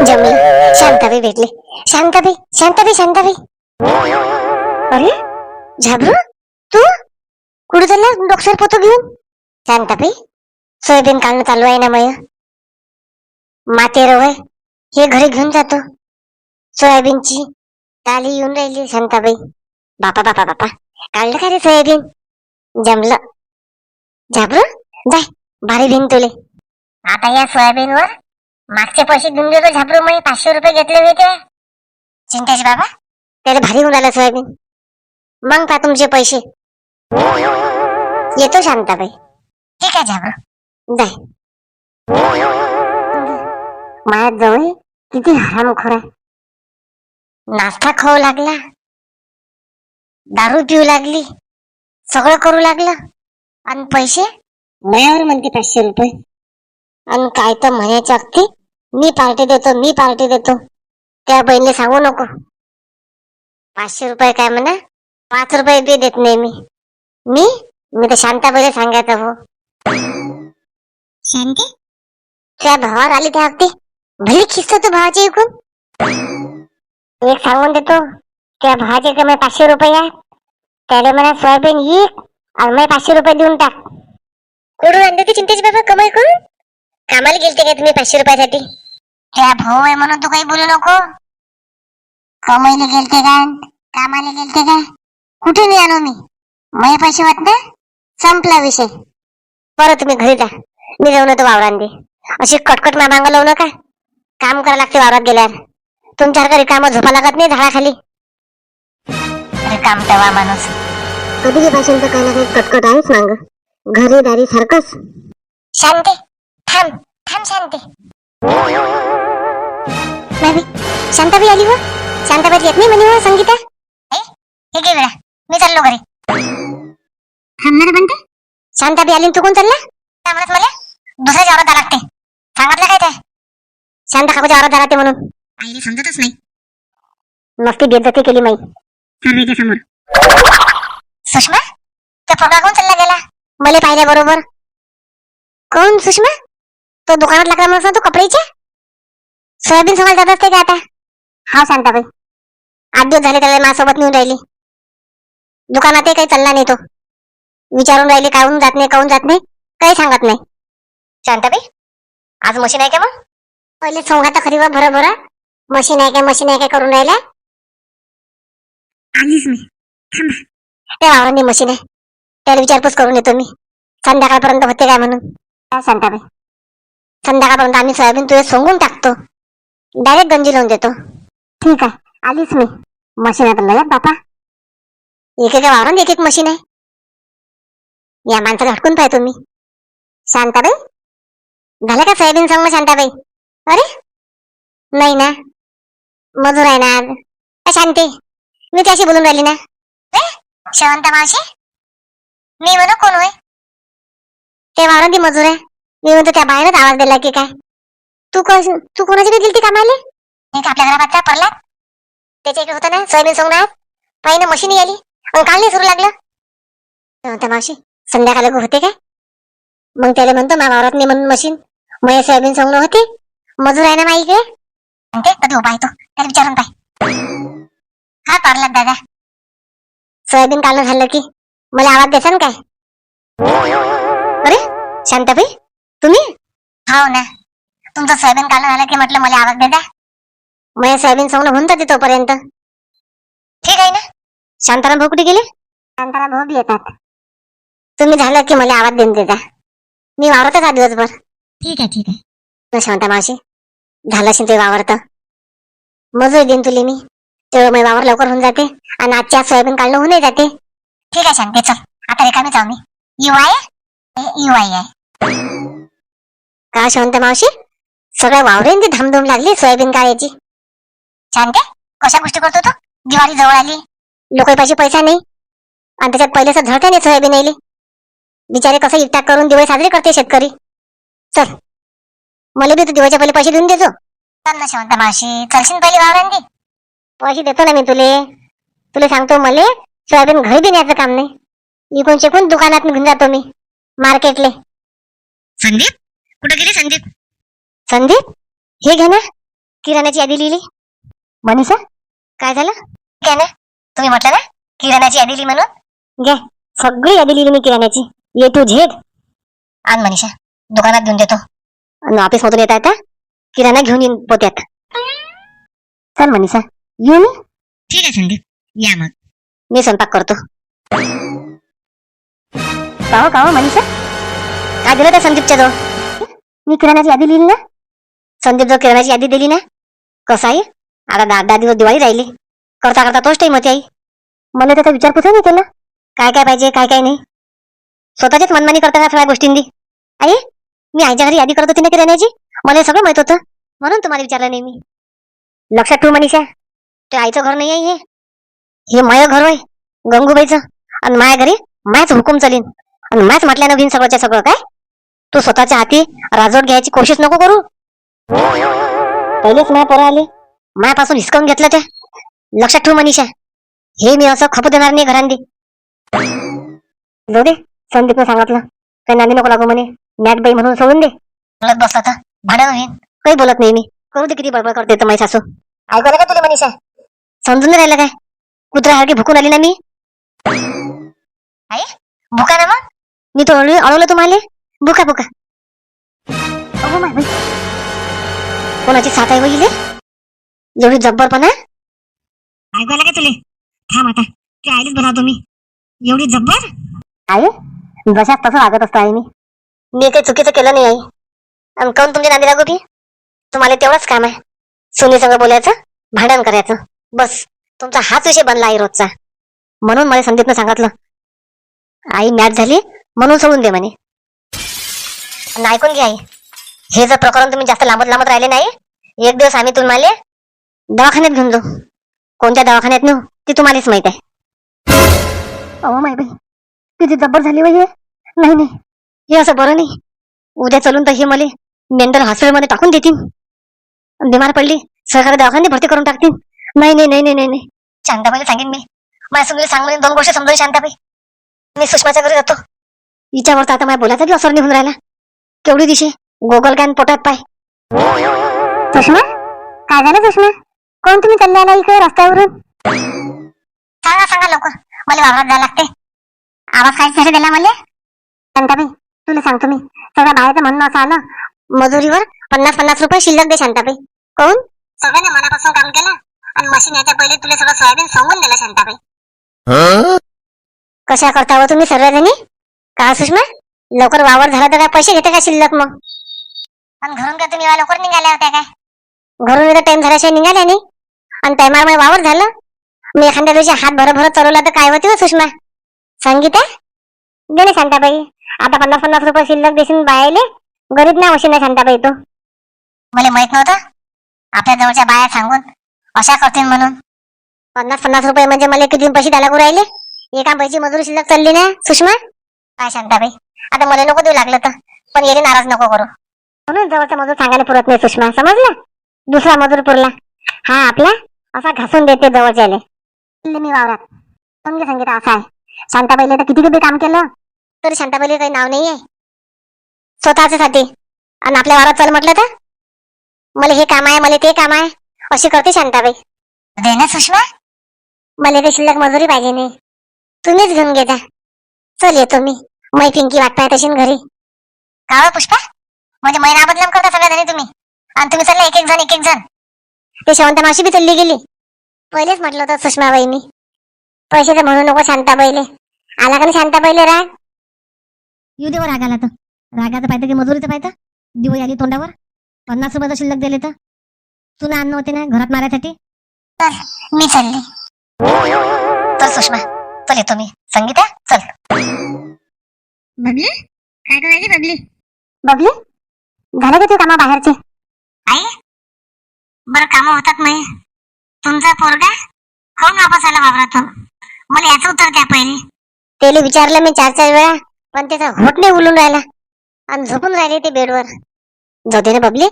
जमी. शांताबाई भेटली. शांताबाई शांताबाई शांताबाई. अरे झाबरू? तू? कुठे चालला? डॉक्टर पोतो घेऊन? शांताबाई सोयाबीन काढणं चालू आहे ना मय? माते रवय हे घरी घेऊन जातो. सोयाबीनची काली येऊन राहिली शांताबाई. बापा बापा बापा. काढलं का रे सोयाबीन? जमलं. झाबरू जाय भारी भिन तुले. आता या सोयाबीनवर मागचे पैसे देऊन देतो झापरू मी पाचशे रुपये घेतले होते चिंताजी बाबा त्याला भारी होऊन आलं सोयाबीन. मग पा तुमचे पैसे. येतो शांताबाई. ठीक आहे झापरू जाय. माझ्या जवळ किती हरामखोर आहे. नाश्ता खाऊ लागला. दारू पिऊ लागली. सगळं करू लागलं. आणि पैसे? मायावर म्हणते पाचशे रुपये. आणि काय तर म्हणायचं अगदी. मी पार्टी देतो मी पार्टी देतो. त्या बहिणीला सांगू नको. पाचशे रुपये काय म्हणा? पाच रुपये बी देत नाही मी. मी? मी तर शांताबाईला सांगायचं हो शांती? त्या भावावर आली त्या अगदी. भली खिस्त तू भावाच्या इकून एक सांगून देतो. त्या भावाचे कमी पाचशे रुपये आहेत त्याला म्हणा सोयाबीन ये आणि मग पाचशे रुपये देऊन टाक. कुठून आणते ती चिंतेची बाबा कमाई करून. कामाला गेलते का तुम्ही पाचशे रुपयासाठी? त्या भाऊ आहे म्हणून तू काही बोलू नको. कमाईला गेलते का? कामाला गेलते का? कुठे नाही आणू मी? मै पैसे ना संपला विषय. परत तुम्ही घरी जा. मी जाऊन येतो वावरांनी अशी कटकट मा मागं लावू नका. काम करावं लागते वावरात गेल्यावर. तुमच्यासारखं रिकामं झोपा लागत नाही झाडाखाली. रिकाम तेव्हा माणूस. कधी पासून तर काही ना काही कटकट आहेच मांग. घरी दारी सारखंच. शांती. थांब थांब शांती नाही शांताबाई आली हो. शांताबाई येत नाही म्हणे हो संगीता. हे हे घे वेळा मी चाललो घरी. थांबणार बनते शांताबाई आली तू कोण चालला? काय म्हणत मला? दुसऱ्याच्या आवरात लागते. सांगितलं काय ते? शांता काकूच्या आवरात लागते म्हणून. आईने समजतच नाही. मस्ती बेइज्जती केली माई. सर्वेच्या समोर. सुषमा त्या पोरगा कोण चालला गेला? मला पाहिल्या बरोबर. कोण सुषमा? तो दुकानात लागला म्हणून तो कपड्याच्या सोयाबीन सोबत जात असते का आता? हा शांताबाई. आठ दिवस झाले त्याला माझ्यासोबत नेऊन राहिली. दुकानातही काही चालला नाही तो. विचारून राहिले काहून जात नाही काहून जात नाही काही सांगत नाही. शांताबाई आज मशीन आहे का मग? पहिले सोंगा तर खरी बरं बरं मशीन आहे काय मशीन आहे काय करून राहिला आलीच मी. त्या वावरांनी मशीन आहे. त्याला विचारपूस करून येतो मी. संध्याकाळपर्यंत होते काय म्हणून? काय शांताबाई. संध्याकाळपर्यंत आम्ही सोयाबीन तुझे सोंगून टाकतो. डायरेक्ट गंजी लावून देतो. ठीक आहे. आलीच मी. मशीन आता लयात बापा. एक एका वावरात एक एक मशीन आहे. या माणसाला हटकून पाहतो मी. शांताबाई? झालं का सोयाबीन सांग शांताबाई? अरे? नाही ना. मजूर आहे ना आज. शांती. मी त्याशी बोलून राहिली ना. शांता मावशी? मी म्हणू कोण होय? ते वावरात मजूर आहे. मी म्हणतो त्या बाहेरच आवाज दिला की काय? तू कस तू कोणाची दिली ती कामाले? नाही का आपल्या घराबादचा पडला. त्याच्या इकडे होता ना सोयाबीन सोंगणार पाहिजे मशीन आली मग काल नाही सुरू लागलं. शांता मावशी संध्याकाळ होते काय? मग त्याला म्हणतो मा वावरात नाही म्हणून मशीन. मग सोयाबीन सोंगणं होते. मजूर आहे ना माई इकडे म्हणते कधी उभा आहे तो. त्याला विचारून पाय. हा पारला दादा. सोयाबीन काढणं झालं की मला आवाज देसान काय? अरे शांताबाई. तुम्ही? हो ना. तुमचं सोयाबीन काढणं झालं की म्हटलं मला आवाज दे द्या. मग सोयाबीन सोंगणं होऊन जाते तोपर्यंत. ठीक आहे ना. शांताराम भाऊ कुठे गेले? शांताराम भाऊ बी येतात. तुम्ही झालं की मला आवाज देऊन देता. मी वावरतच आहे दिवसभर. ठीक आहे ठीक आहे. शांता मावशी झालं असेल ते वावरत. मजूर देईन तुले मी. तेवढं मी वावर लवकर होऊन जाते आणि आजच्या आज सोयाबीन काढणं होऊन जाते. ठीक आहे शांती चल. आता रिकामी जाऊ मी. यू आहे यू आई आहे का शांत मावशी? सगळ्या वावरेन ती धामधूम लागली सोयाबीन काढायची. शांते कशा गोष्टी करतो तू? दिवाळी जवळ आली. लोक पैसा नाही. आणि त्याच्यात पहिलेच झळते नाही सोयाबीन आली बिचारे कसं एकटाक करून दिवाळी साजरी करते शेतकरी. चल. मला बी तू दिवाळीच्या पहिले पैसे देऊन देतो चल ना शांत मावशी. चलशील पहिले वावरांनी? पैसे देतो ना मी तुले. तुला सांगतो मले सोयाबीन घरी बी काम नाही. इकून शिकून दुकानात घेऊन जातो मी. मार्केटले. संदीप? कुठे गेली संदीप? संदीप? हे घे ना. किराण्याची यादी लिहिली. मनीषा काय झालं? काय ना. तुम्ही म्हटलं ना? किराण्याची यादी लिही म्हणून. घे. सगळी यादी लिहिली मी किराण्याची. ये टू झेड. आण मनीषा. दुकानात घेऊन देतो. आणि ऑफिस मधून येता येता किराणा घेऊन येईन पोत्यात. चल मनीषा. येऊ मी? ठीक आहे संदीप. या मग. मी स्वयंपाक करतो. काहो काहो मनीषा. काय दिलं त्या संदीपच्या जवळ? मी किराणाची यादी लिहिली ना? संदीप जो किराण्याची यादी दिली ना? कसं आहे? आता दहा दहा दिवस दिवाळी राहिली. करता करता तोच टाईम होती आई. मला त्याचा विचारपूस नाही केला काय काय पाहिजे काय काय नाही. स्वतःचीच मनमानी करताना सगळ्या गोष्टींनी. आई मी आईच्या घरी यादी करत होती ना किराण्याची? मला सगळं माहीत होतं. म्हणून तुम्हाला विचारलं नाही मी. लक्षात ठेव मनीषा ते आईचं घर नाही आहे हे. हे माय घर आहे गंगूबाईचं. आणि माया घरी मायच हुकूम चालीन. आणि मायच म्हटल्यानं घेईन सगळंच्या सगळं काय? तू स्वतःच्या हाती राजवट घ्यायची कोशिश नको करू. पहिलेच माया पोरं आले. मायापासून हिसकावून घेतलं त्या लक्षात ठेव मनीषा. हे मी असं खपू देणार नाही घरांनी. जाऊ दे संदीपनं सांगितलं. काही नांदी नको लागू म्हणे. मॅट बाई म्हणून सोडून दे. बोलत बसला तर भाड्या होईन. काही बोलत नाही मी. करू दे किती बडबड करते तर माझी सासू. ऐकायला का तुला मनीषा? समजून नाही राहिलं काय? कुत्रा हरकी भुकून आली ना मी? आई भुका ना मग? मी तो अळवलं तुम्हाला? भुका भुका अहो माय बाई. कोणाची साथ आहे वहिले? एवढी जब्बरपणा ऐकायला का तुले? थांब आता. ते आईलीच बनवतो तुम्ही एवढी जब्बर आई जशाच तसं वागत असतो आई मी. मी काही चुकीचं केलं नाही आई. आणि काऊन तुमच्या नांदी लागू की तुम्हाला तेवढंच काम आहे. सुनी संग बोलायचं भांडण करायचं. बस तुमचा हाच विषय बनला आई रोजचा. म्हणून मला संदीपनं सांगितलं. आई मॅच झाली म्हणून सोडून दे म्हणे. आणि ऐकून घ्या हे जर प्रकरण तुम्ही जास्त लांबत लांबत राहिले नाही एक दिवस आम्ही तुम्हाला दवाखान्यात घेऊन जाऊ. कोणत्या दवाखान्यात नेऊ ती तुम्हालाच माहीत आहे. अहो माय बाई किती जब्बर झाली वय नाही नाही हे असं बरं नाही. उद्या चलून तर हे मला मेंटल हॉस्पिटलमध्ये टाकून देतील बिमार पडली सरकारी दवाखान्यात भरती करून टाकतील नाही नाही नाही नाही नाही. नाही शांताबाईला सांगेन मी. माझ्या समजून सांग म्हणे दोन गोष्टी समजून शांताबाई. मी सुषमाच्या घरी जातो. हिच्यावर तर आता माझ्या बोलायचा बी असर निघून राहिला. केवढी दिशे गोगल काय पोटात पाय. सुषमा? काय झालं सुषमा? कोण तुम्ही चालले आला इकडे रस्त्यावरून? सांगा सांगा लवकर. मला वावरात जायला लागते आवाज काय तरी दिला मला? शांताबाई तुला सांगतो मी. सगळ्या बाहेरचं म्हणणं असं आलं. मजुरीवर पन्नास पन्नास रुपये शिल्लक दे शांताबाई. कोण? सगळ्यांना मनापासून काम केलं आणि मशीन याच्या पहिले तुला सगळं सोयाबीन सांगून दिलं शांताबाई. कशा करता हो तुम्ही सर्वजणी? का सुषमा? लवकर वावर झाला तर काय पैसे घेते का शिल्लक मग? आणि घरून काय तुम्ही लवकर निघाल्या होत्या काय? घरून एकदा टाइम झाल्याशिवाय निघाल्या नाही. आणि टायमामुळे वावर झालं. मी एखाद्या दिवशी हात भर भरत चालवला तर काय होती हो सुषमा? संगीता दे ना शांताबाई. आता पन्नास पन्नास रुपये शिल्लक देशील बायाले. गरीब नाही वशी नाही शांताबाई तो. मला माहीत नव्हतं. आपल्या जवळच्या बाया सांगून अशा करतील म्हणून. पन्नास पन्नास रुपये म्हणजे मला किती पैसे द्यायला राहिले? एका बाईची मजुरी शिल्लक चालली ना सुषमा? काय शांताबाई? आता मला नको देऊ लागलं तर. पण येणे नाराज नको करू. म्हणून जवळचा मजूर सांगायला पुरत नाही सुषमा. समजलं? दुसरा मजूर पुरला. हा आपला? असा घासून देते जवळच्याले मी वावरात. समजे संगीता असा आहे. शांताबाईला तर किती किती काम केलं तरी शांताबाईला काही नाव नाही आहे स्वतःच साठी आणि आपल्या वावरात चल म्हटलं तर? मला हे काम आहे मला ते काम आहे. अशी करते शांताबाई. दे ना सुषमा. मला ते शिल्लक मजुरी पाहिजे नाही. तुम्हीच घेऊन घेता चल येतो मी. मै पिंकी वाट पाहत असेल घरी. का हो पुष्पा? म्हणजे महिना बदलाम करता सगळ्या जणी तुम्ही? आणि तुम्ही चालला एक एक जण एक एक जण. ते शेवंत मावशी बी चालली गेली. पहिलेच म्हटलं होतं सुषमाबाईनी. पैशाचं म्हणू नको शांताबाईले. आला का नाही शांताबाईले राग? येऊ दे राग आला तर. रागाचं पाहिजे की मजुरीचं पाहिजे दिवाळी आली तोंडावर. पन्नास रुपयाचं शिल्लक दिले तर? तुला अन्न होते ना घरात मारायसाठी? चल मी चालली. चल सुषमा चल येतो मी. संगीता चल. बबली? काय करायची बबली? बबली? झालं का ते कामा बाहेरचे. आई? बरं काम होतात नाही तुमचा पोरगा? कोण वापस आला वावरातून. मला याचं उत्तर द्या पहिले. त्याला विचारलं मी चार चार वेळा पण त्याचा होट नाही उलून राहिला. आणि झोपून राहिले ते बेडवर. जाऊ दे ना बबली.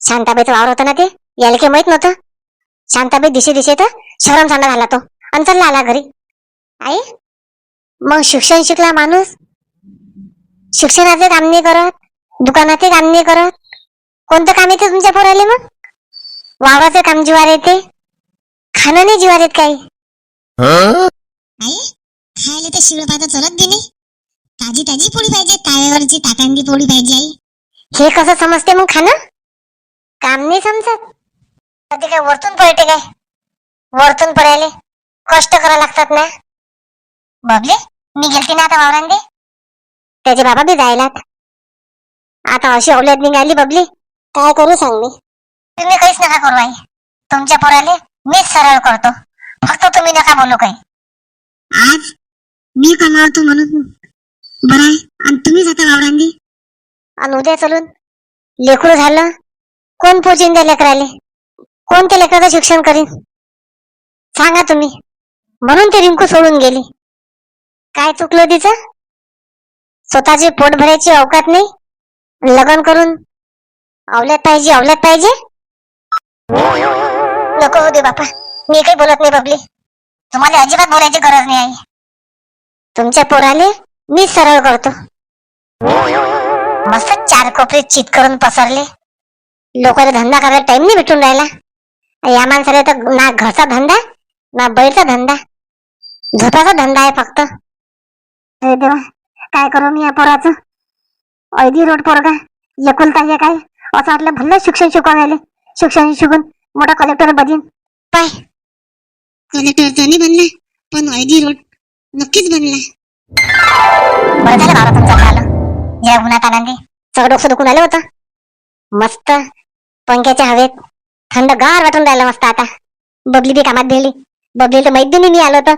शांताबाईचं वावर होतं ना ते? याला काही माहीत नव्हतं. शांताबाई दिशे दिशे तर शरम झाला तो. आणि चालला आला घरी. आई? मग शिक्षण शिकला माणूस? शिक्षणाचे काम नाही करत दुकानाचे काम नाही करत. कोणतं काम येते तुमच्या पोराले मग? वावराचं काम जीवार येते. खाणं नाही जीवार येत काही. आई खायला तर शिळ पाता चलत नाही. ताजी ताजी पोळी पाहिजे ताव्यावरची ताटांदी पोळी पाहिजे आई. हे कसं समजते मग खाणं? काम नाही समजत. कधी काय वरतून पडते काय? वरतून पडायले कष्ट करा लागतात ना. बबले मी गेलती ना आता वावरांदे त्याचे बाबा बी जायलात. आता अशी अवल्यात निघाली बबली. काय करू सांग मी. तुम्ही काहीच नका करू आई. तुमच्या पोराले मीच सरळ करतो. फक्त तुम्ही नका बोलू काही. आज मी कमावतो म्हणून? बरं आहे. आणि तुम्हीच आता वावरांदी आणि उद्या चलून लेकरू झालं. कोण पोचीन त्या लेकराले? कोण त्या लेकराचं शिक्षण करीन? सांगा तुम्ही. म्हणून ते रिंकू सोडून गेली. काय चुकलं तिचं? स्वतःची पोट भरायची अवकात नाही? लग्न करून अवलत पाहिजे अवलत पाहिजे? नको हो दे बापा. मी काही बोलत नाही बबली. तुम्हाला अजिबात बोलायची गरज नाही आहे तुमच्या पोराले मी सरळ करतो. मस्त चार कोपरे चित करून पसरले. लोकांना धंदा करायला टाइम नाही भेटून राहिला. या माणसाला तर ना घरचा धंदा ना बैलचा धंदा. झोपाचा धंदा आहे फक्त. देवा. काय करू मी या पोराचं? ऐदी रोड पोरगा एकुलता एक आहे असं वाटलं भल्लं शिक्षण शिकवून राहिले. शिक्षण शिकून मोठा कलेक्टर बदीन. पाय. कलेक्टर तर नाही बनला पण ऐदी रोड नक्कीच बनला बरं झालं बाबा तुमचं झालं या उन्हात आनंदी. सगळं डोकं दुखून आलं होतं. मस्त पंख्याच्या हवेत थंड गार वाटून राहिलं मस्त आता. बबली बी कामात भेटली बबली तर माहीत नाही मी आलो होतं.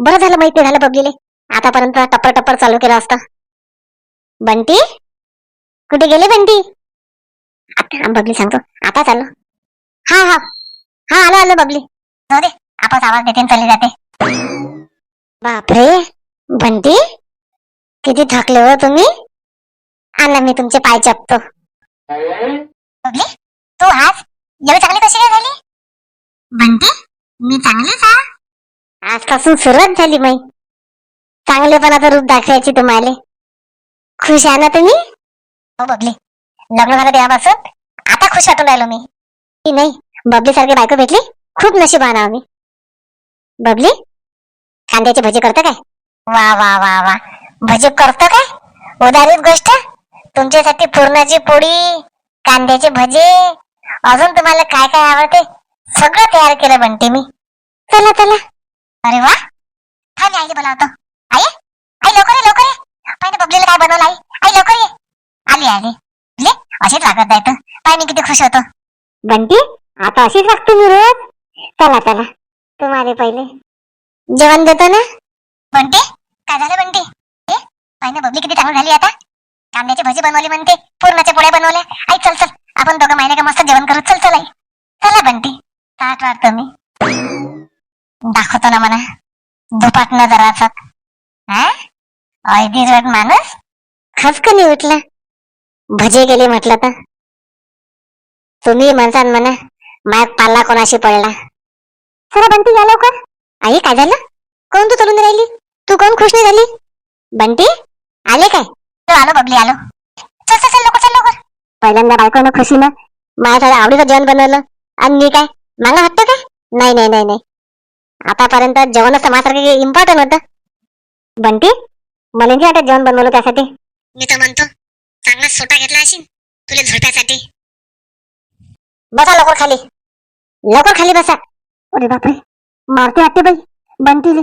बरं झालं माहीत नाही झालं बबलीले. आतापर्यंत टप्पर टप्पर चालू केलं असतं. बंटी? कुठे गेले बंटी? आता बबली सांगतो. आता चाललो हा हा. हा आलो आलो बबली. जाऊ दे. आपस आवाज देते चालली जाते. बापरे. बंटी? किती थकले हो तुम्ही? आणा मी तुमचे पाय चपतो. बबली तू आज एवढी चांगली कशी काय झाली? बनते मी चांगलेच आजपासून सुरुवात झाली माई. चांगलेपणाचं रूप दाखवायची तुम्हाला. खुश आहे ना तुम्ही? हो बबली. लग्न झालं तेव्हापासून. आता खुश वाटून राहिलो मी. की नाही बबली सारखी बायको भेटली खूप नशीब आम्ही. बबली कांद्याची भजी करतं काय? वा वा वा वा. भजी करतं काय? उदारीत गोष्ट? तुमच्यासाठी पुरणाची पोळी कांद्याचे भजे. अजून तुम्हाला काय काय आवडते? सगळं तयार केलं म्हणते मी. चला चला. अरे वा. थांब आईला बोलावतो आई आई लवकर ये लवकर ये पाहिजे बबलीला काय बनवलं आई आई लवकर ये. आली आली. ले अशीच आहे तर पाय मी किती खुश होतो. बंटी आता अशीच वागतो मी रोज. चला चला. तुम्हाला पहिले. जेवण देतो ना? बंटी काय झालं बंटी? ए पाय ना बबली किती चांगली झाली आता. कांद्याची भजी बनवली म्हणते पूर्णाच्या पोळ्या बनवल्या. आई चल चल. आपण दोघं महिने का मस्त जेवण करू. चल चल आई. चला बंटी. ताट वाटतो मी. दाखवतो ना म्हणा दुपाट न जराचा हा? ऐदी रट माणूस. खसकनी उठला? भजे गेले म्हटलं तर? तुम्ही म्हणसान म्हणा माय पाल्ला कोणाशी पडला? सरा बंटी या लवकर. आई काय झालं? कोण तू चलून राहिली? तू कोण खुश नाही झाली? बंटी आले काय? तू आलो बबली आलो. चल चल चल लवकर चल लवकर. पहिल्यांदा बायकोनं खुशीनं माझ्यासाठी आवडीचं जेवण बनवलं. आणि मी काय? मला हट्ट काय? नाही नाही नाही नाही. आतापर्यंत जेवणच मात्र माझ्यासारखं इम्पॉर्टंट होतं. बंटी मला नाही वाटत जेवण बनवलं त्यासाठी. मी तर म्हणतो चांगला सोटा घेतला असेल तुला झोप्यासाठी. बसा लवकर खाली. लवकर खाली बसा. अरे बापरे. मारते आते बाई. बंटीले.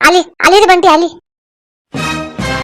आली आली रे बंटी आली.